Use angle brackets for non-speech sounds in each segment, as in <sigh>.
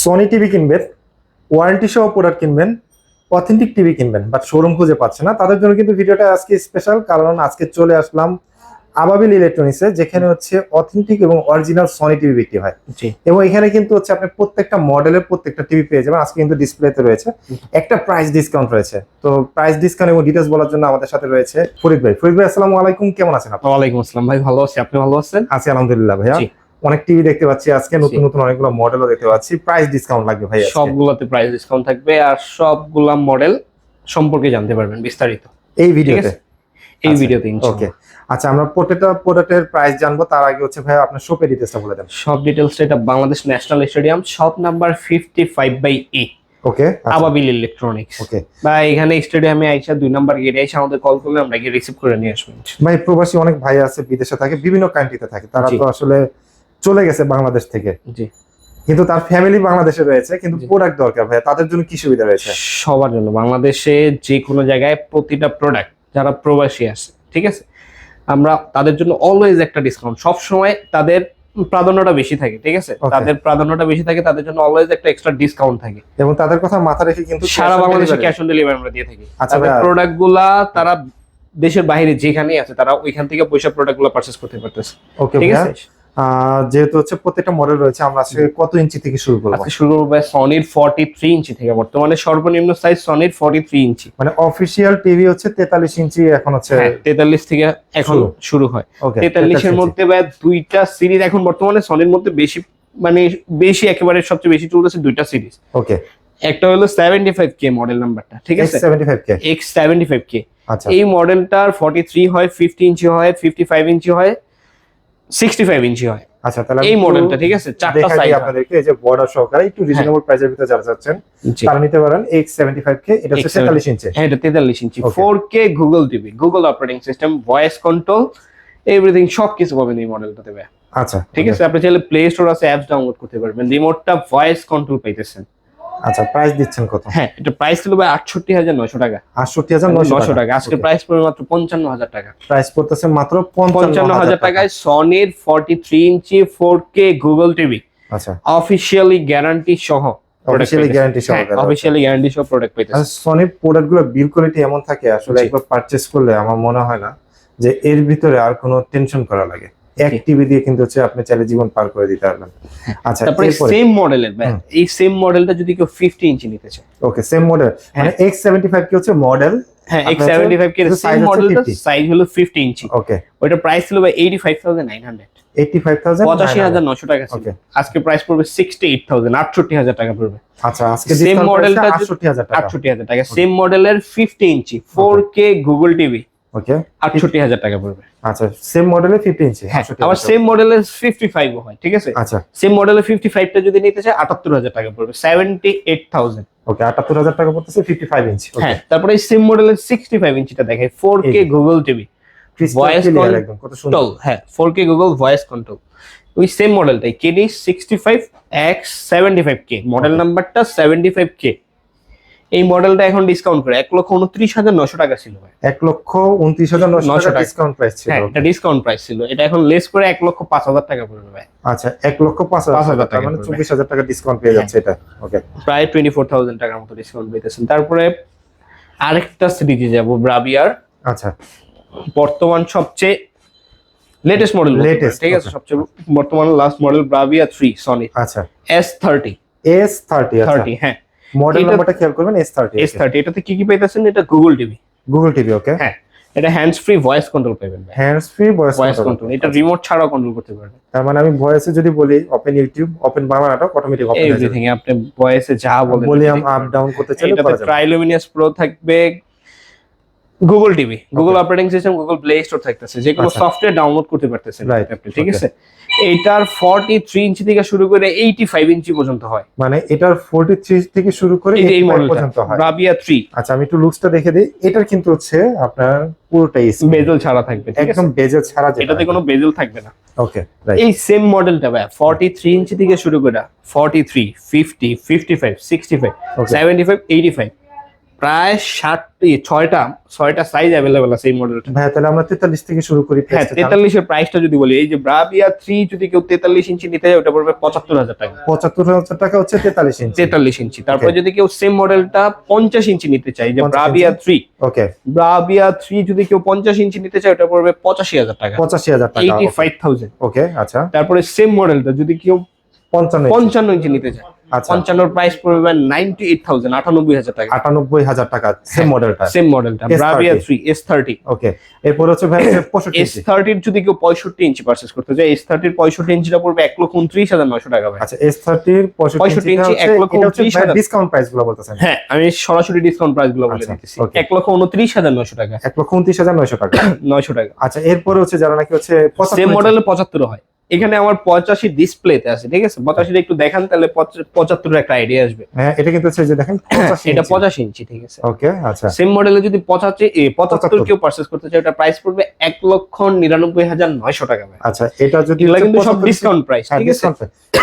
Sony TV কিনবেন warranty সহ product কিনবেন অথেন্টিক টিভি কিনবেন বাট শোরুম খুঁজে পাচ্ছে না। তাদের জন্য কিন্তু ভিডিওটা আজকে স্পেশাল কারণ আজকে চলে আসলাম আবাবিল ইলেকট্রনিক্সে যেখানে হচ্ছে অথেন্টিক এবং অরিজিনাল সনি টিভি বিক্রি হয়। এবং এখানে কিন্তু হচ্ছে আপনি প্রত্যেকটা মডেলের প্রত্যেকটা টিভি পেয়ে যাবেন আজকে কিন্তু ডিসপ্লেতে রয়েছে। একটা প্রাইস ডিসকাউন্ট রয়েছে। তো প্রাইস ডিসকাউন্ট এবং ডিটেলস বলার জন্য আমাদের সাথে রয়েছে ফরিদ ভাই। ফরিদ ভাই আসসালামু আলাইকুম কেমন আছেন আপনি? ওয়ালাইকুম আসসালাম ভাই ভালো আছি। আপনি ভালো আছেন? আছি আলহামদুলিল্লাহ ভাইয়া। অনেক টিভি দেখতে পাচ্ছি। আজকে নতুন। নতুন অনেকগুলো মডেলও দেখতে পাচ্ছি। প্রাইস ডিসকাউন্ট লাগবে ভাই। সবগুলোতে প্রাইস ডিসকাউন্ট থাকবে আর সবগুলা মডেল সম্পর্কে জানতে পারবেন বিস্তারিত। এই ভিডিওতে? এই আচ্ছা, ভিডিওতে ওকে আচ্ছা আমরা প্রত্যেকটা প্রোডাক্টের প্রাইস জানব। তার আগে হচ্ছে ভাই আপনার শপের ডিটেলসটা বলে দেন। সব ডিটেলস এটা Bangladesh national stadium shop number fifty five by A okay Ababil electronics okay ভাই এখানে স্টেডিয়ামে আইসা দুই নাম্বার গেটে এসে আমাদের কল করলে আমরা গিয়ে রিসিভ করে নিয়ে আসব ভাই প্রবাসী অনেক ভাই আছে বিদেশে থাকে বিভিন্ন কান্ট্রিতে থাকে। তারা। তো আসলে চলে গেছে বাংলাদেশ থেকে। জি। কিন্তু তার ফ্যামিলি বাংলাদেশে রয়েছে কিন্তু প্রোডাক্ট দরকার ভাই তাদের জন্য কি সুবিধা রয়েছে? সবার জন্য। বাংলাদেশে যে কোনো জায়গায় প্রতিটা প্রোডাক্ট যারা প্রবাসী আছে ঠিক আছে? আমরা তাদের জন্য অলওয়েজ একটা ডিসকাউন্ট সব সময় তাদের প্রাধান্যটা বেশি থাকে ঠিক আছে? তাদের প্রাধান্যটা বেশি থাকে তাদের জন্য অলওয়েজ একটা এক্সট্রা ডিসকাউন্ট থাকে। এবং তাদের কথা মাথা রেখে কিন্তু সারা বাংলাদেশে ক্যাশ অন ডেলিভারি আমরা দিয়ে থাকি। আচ্ছা তাদের। প্রোডাক্টগুলা তারা দেশের বাইরে যেখানেই আছে তারা ওইখান থেকে পয়সা প্রোডাক্টগুলো পারচেস করতে পারতেছে। ওকে ঠিক আছে? যেহেতু হচ্ছে প্রত্যেকটা মডেল রয়েছে আমরা আজকে কত ইঞ্চি থেকে শুরু করব? আজকে শুরু করব সনির ফর্টি থ্রি ইঞ্চি থেকে। বর্তমানে সর্বনিম্ন সাইজ সনির ফর্টি থ্রি ইঞ্চি মানে অফিসিয়াল টিভি হচ্ছে তেতাল্লিশ ইঞ্চি এখন হচ্ছে হ্যাঁ তেতাল্লিশ থেকে এখন শুরু। হয়। ওকে তেতাল্লিশের মধ্যে দুইটা সিরিজ এখন বর্তমানে সনির মধ্যে বেশি মানে বেশি একেবারে সবচেয়ে বেশি চলতেছে দুইটা সিরিজ ওকে একটা হলো সেভেন্টি ফাইভ কে মডেল নাম্বারটা ঠিক আছে? Seventy five K X seventy five K আচ্ছা। এই মডেলটার ফর্টি থ্রি হয় ফিফটি ইঞ্চি হয় ফিফটি ফাইভ ইঞ্চি হয়। সিক্সটি ফাইভ ইঞ্চি হয়। আচ্ছা তাহলে এই মডেলটা ঠিক আছে? চারটা সাইজ আপনাদেরকে এই যে বর্ডার সহকারে একটু রিজনেবল প্রাইসের ভিতরে যারা চাচ্ছেন তারা নিতে পারেন এক্স সেভেন্টি ফাইভ কে এটা হচ্ছে X75 ইঞ্চি হ্যাঁ এটা তেতাল্লিশ inch Okay. Four K Google TV Google operating system voice control everything সব কিছু পাবেন এই মডেলটাতে ভাই আচ্ছা ঠিক আছে? আপনি চাইলে প্লে স্টোর আছে অ্যাপস ডাউনলোড করতে পারবেন। রিমোটটা ভয়েস কন্ট্রোল পাইতেছেন। আচ্ছা প্রাইস দিচ্ছেন কত? হ্যাঁ এটা প্রাইস ছিল ভাই আটষট্টি হাজার নয়শো টাকা। আটষট্টি হাজার নয়শো নয়শো টাকা। আজকে প্রাইস পড়বে মাত্র পঞ্চান্ন হাজার টাকা। প্রাইস পড়তেছে মাত্র পঞ্চান্ন হাজার টাকায় সনির forty three inch four K Google TV আচ্ছা। অফিসিয়ালি গ্যারান্টি সহ Officially guarantee সহকারে। অফিসিয়ালি গ্যারান্টি সহ প্রোডাক্ট পাইতেছেন সনির প্রোডাক্টগুলো বিল কোয়ালিটি এমন থাকে আসলে একবার পারচেস করলে আমার মনে হয় না যে এর ভিতরে আর কোনো টেনশন করা লাগে। এক। টিভি দিয়ে কিন্তু হচ্ছে আপনি চাইলে জীবন পার করে দিতে পারবেন। আচ্ছা তারপরে সেম মডেলের এই সেম মডেলটা যদি কেউ ফিফটি ইঞ্চি নিতে চায়। ওকে সেম মডেল মানে এক্স সেভেন্টি ফাইভ কি হচ্ছে মডেল হ্যাঁ এক্স আপনার সেভেন্টি ফাইভ কে সেম মডেলটা সাইজ হলো ফিফটি ইঞ্চি ওকে ওইটা প্রাইস ছিল ভাই eighty five thousand nine hundred eighty five thousand পঁচাশি হাজার নশো টাকা ছিল. আজকে প্রাইস পড়বে সিক্সটি এইট থাউজেন্ড আটষট্টি হাজার টাকা পড়বে। আচ্ছা আজকে model মডেলটা টা যদি- আটষট্টি হাজার টাকা। আটষট্টি হাজার টাকা। সেম মডেলের fifty inch four K Google TV okay আটষট্টি হাজার টাকা পড়বে। আচ্ছা সেম মডেলের ফিফটি ইঞ্চি হ্যাঁ আবার সেম ফিফটি ফাইভ হয় ঠিক আছে? আচ্ছা। সেম মডেলের ফিফটি ফাইভটা যদি নিতে চায় আটাত্তর হাজার টাকা পড়বে সেভেন্টি এইট থাউজেন্ড ওকে আটাত্তর হাজার টাকা পড়তেছে ফিফটি ফাইভ ইঞ্চি হ্যাঁ তারপরে সেম মডেলের সিক্সটি ফাইভ ইঞ্চিটা দেখে four K Google TV call- একদম কত সুন্দর। হ্যাঁ four K Google voice control ওই same মডেলটাই KD sixty five X seventy five K model নাম্বারটা সেভেন্টি ফাইভ কে এই মডেলটা এখন ডিসকাউন্ট করে এক লক্ষ উনত্রিশ হাজার নশো টাকা ছিল ভাই। এক লক্ষ উনত্রিশ হাজার নশো 900 টাকা। ডিসকাউন্ট প্রাইস ছিল হ্যাঁ এটা ডিসকাউন্ট প্রাইস ছিল। এটা এখন লেস করে এক লক্ষ পাঁচ হাজার টাকা পড়বে ভাই। আচ্ছা এক লক্ষ পাঁচ হাজার টাকা মানে। চব্বিশ হাজার টাকা ডিসকাউন্ট পেয়ে যাচ্ছে এটা ওকে প্রায় টোয়েন্টি ফোর থাউজেন্ড টাকার মতো ডিসকাউন্ট পেতেছেন। তারপরে আরেকটা সিরিজে যাব ব্রাবিয়ার আচ্ছা। বর্তমান সবচেয়ে লেটেস্ট মডেল লেটেস্ট ঠিক আছে? সবচেয়ে বর্তমান last model Bravia three Sony আচ্ছা। S thirty S thirty thirty হ্যাঁ। মডেল নাম্বারটা খেয়াল করবেন এস থার্টি এস থার্টি এটাতে কি কি পাইতেছেন? এটা Google TV Google TV okay হ্যাঁ এটা হ্যান্ডস ফ্রি ভয়েস কন্ট্রোল পাবেন hands free voice voice control এটা রিমোট ছাড়াও কন্ট্রোল করতে পারবেন। তার মানে আমি ভয়েসে যদি বলি ওপেন ইউটিউব ওপেন বাংলা নাটক অটোমেটিক ওপেন হয়ে যাবে। এভরিথিং আপনি ভয়েসে যা বলেন ভলিউম আপ ডাউন করতে চাইলে এটাতে ট্রাইলুমিনাস প্রো থাকবে Google TV Google operating system Google play store থাকতেছে যেগুলো সফটওয়্যার ডাউনলোড করতে পারতেছেন আপনি ঠিক আছে? এটার 43 ইঞ্চি থেকে শুরু করে 85 ইঞ্চি পর্যন্ত হয়। মানে এটার 43 থেকে শুরু করে এই মডেল পর্যন্ত হয়। রাবিয়া 3 আচ্ছা আমি একটু লুকসটা দেখে দিই। এটার কিন্তু হচ্ছে আপনার পুরোটাই বেজেল ছাড়া থাকবে একদম বেজেল ছাড়া এটাতে কোনো বেজেল থাকবে না। ওকে এই সেম মডেলটা ভাই 43 ইঞ্চি থেকে শুরু করে 43 50 55 65 75 85 প্রায় ষাটটি ছয়টা ছয়টা সাইজ অ্যাভেলেবেল আছে এই মডেলটা ভাইয়া তাহলে আমরা তেতাল্লিশ থেকে শুরু করি হ্যাঁ তেতাল্লিশের প্রাইসটা যদি বলি এই যে ব্রাভিয়া থ্রি যদি কেউ তেতাল্লিশ ইঞ্চি নিতে যায় ওটা পড়বে পঁচাত্তর হাজার টাকা। পঁচাত্তর হাজার টাকা হচ্ছে তেতাল্লিশ ইঞ্চি। তেতাল্লিশ ইঞ্চি। তারপরে যদি কেউ সেম মডেলটা পঞ্চাশ ইঞ্চি নিতে চায় যে 50 Bravia three okay Bravia three যদি কেউ পঞ্চাশ ইঞ্চি নিতে চায় ওটা পড়বে পঁচাশি হাজার টাকা। পঁচাশি হাজার টাকা এইটি ফাইভ থাউজেন্ড ওকে আচ্ছা। তারপরে সেম মডেলটা যদি কেউ পঞ্চান্ন পঞ্চান্ন ইঞ্চি নিতে চায়। পঞ্চান্নর প্রাইস পড়বে নাইনটি এইট থাউজেন্ড আটানব্বই হাজার টাকা। আটানব্বই হাজার টাকা সেম। মডেলটা সেম মডেলটা Bravia three S thirty okay এরপর হচ্ছে ভাই এস থার্টির যদি কেউ পঁয়ষট্টি ইঞ্চি পারচেস করতে চায় এস থার্টির পঁয়ষট্টি ইঞ্চিটা পড়বে এক লক্ষ উনত্রিশ হাজার নয়শো টাকা ভাই। আচ্ছা এস থার্টির 65 পঁয়ষট্টি ইঞ্চি, এক লক্ষ উনত্রিশ হাজার। ডিসকাউন্ট প্রাইসগুলো বলতেছেন। হ্যাঁ আমি সরাসরি ডিসকাউন্ট প্রাইসগুলো বলে আচ্ছা, এক লক্ষ উনত্রিশ হাজার নয়শো টাকা। এক লক্ষ উনত্রিশ হাজার নয়শো টাকা। <clears throat> নয়শো টাকা। আচ্ছা এরপরে হচ্ছে যারা নাকি হচ্ছে সেম মডেলে পঁচাত্তর হয়। এখানে আমার পঁচাশি ডিসপ্লেতে আছে ঠিক আছে? পঁচাশিটা একটু দেখান তাহলে পঁচাত্তরের একটা আইডিয়া আসবে। হ্যাঁ এটা কিন্তু যে দেখেন এটা পঁচাশি ইঞ্চি। ঠিক আছে? ওকে আচ্ছা। সেম মডেলে যদি পঁচাশি পঁচাত্তর কেউ পারচেস করতে চায় ওটা প্রাইস পড়বে এক লক্ষ নিরানব্বই হাজার নয়শো টাকা আচ্ছা এটা যদি কিন্তু সব ডিসকাউন্ট প্রাইস হ্যাঁ ঠিক আছে?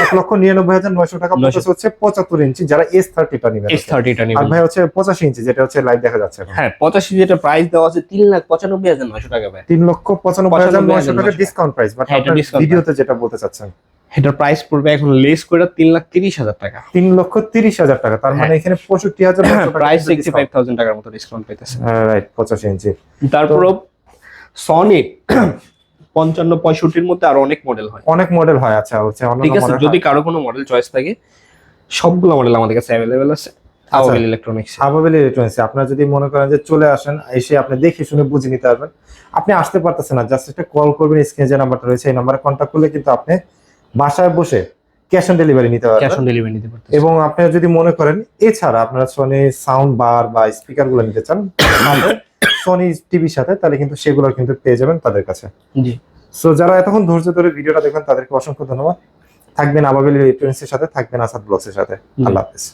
এক লক্ষ নিরানব্বই হাজার নয়শো টাকা 900 হচ্ছে পঁচাত্তর ইঞ্চি যারা এস থার্টিটা নেবেন। এস থার্টিটা আর ভাই হচ্ছে পঁচাশি ইঞ্চি যেটা হচ্ছে লাইভ দেখা যাচ্ছে হ্যাঁ পঁচাশি যেটা প্রাইস দেওয়া আছে তিন লাখ পঁচানব্বই হাজার নয়শো টাকা ভাই। তিন লক্ষ পঁচানব্বই হাজার নয়শো টাকা ডিসকাউন্ট প্রাইস বাট হ্যাঁ, ভিডিওতে যেটা বলতে চাচ্ছেন? এটার প্রাইস পড়বে এখন লেস করে তিন লাখ তিরিশ হাজার টাকা। তিন লক্ষ তিরিশ হাজার টাকা তার মানে এখানে পঁয়ষট্টি হাজার প্রাইস সিক্সটি ফাইভ থাউজেন্ড টাকার মতো ডিসকাউন্ট পেতেছে রাইট পঁচাশি ইঞ্চি তারপর সনি পঞ্চান্ন পঁয়ষট্টির মধ্যে আরও অনেক মডেল হয়। অনেক মডেল হয় আচ্ছা অন্যান্য ঠিক আছে যদি কারও কোনো মডেল চয়েস থাকে সবগুলো মডেল আমাদের কাছে অ্যাভেলেবেল আছে। আওয়াবিল ইলেকট্রনিক্স আবাবেল ইলেকট্রনিক্স আপনারা যদি মনে করেন যে চলে আসেন এসে আপনি দেখে শুনে বুঝে নিতে পারবেন। আপনি আসতে পারতেছেন না জাস্ট একটা কল করবেন স্ক্রিনে যে নাম্বারটা রয়েছে এই নাম্বারে কন্ট্যাক্ট করলে কিন্তু আপনি বাসায় বসে ক্যাশ অন ডেলিভারি নিতে পারবেন। ক্যাশ অন ডেলিভারি নিতে পারতেছে এবং আপনি যদি মনে করেন এছাড়া আপনারা সনি সাউন্ড বার বা স্পিকারগুলো নিতে চান সনি টিভির সাথে তাহলে কিন্তু সেগুলো কিন্তু পেয়ে যাবেন তাদের কাছে। জি। সো যারা এতক্ষণ ধৈর্য ধরে ভিডিওটা দেখবেন তাদেরকে অসংখ্য ধন্যবাদ। থাকবেন আবাবিল ইলেকট্রনিক্সের সাথে থাকবেন আসাদ ব্লগসের সাথে। আল্লাহ হাফেজ।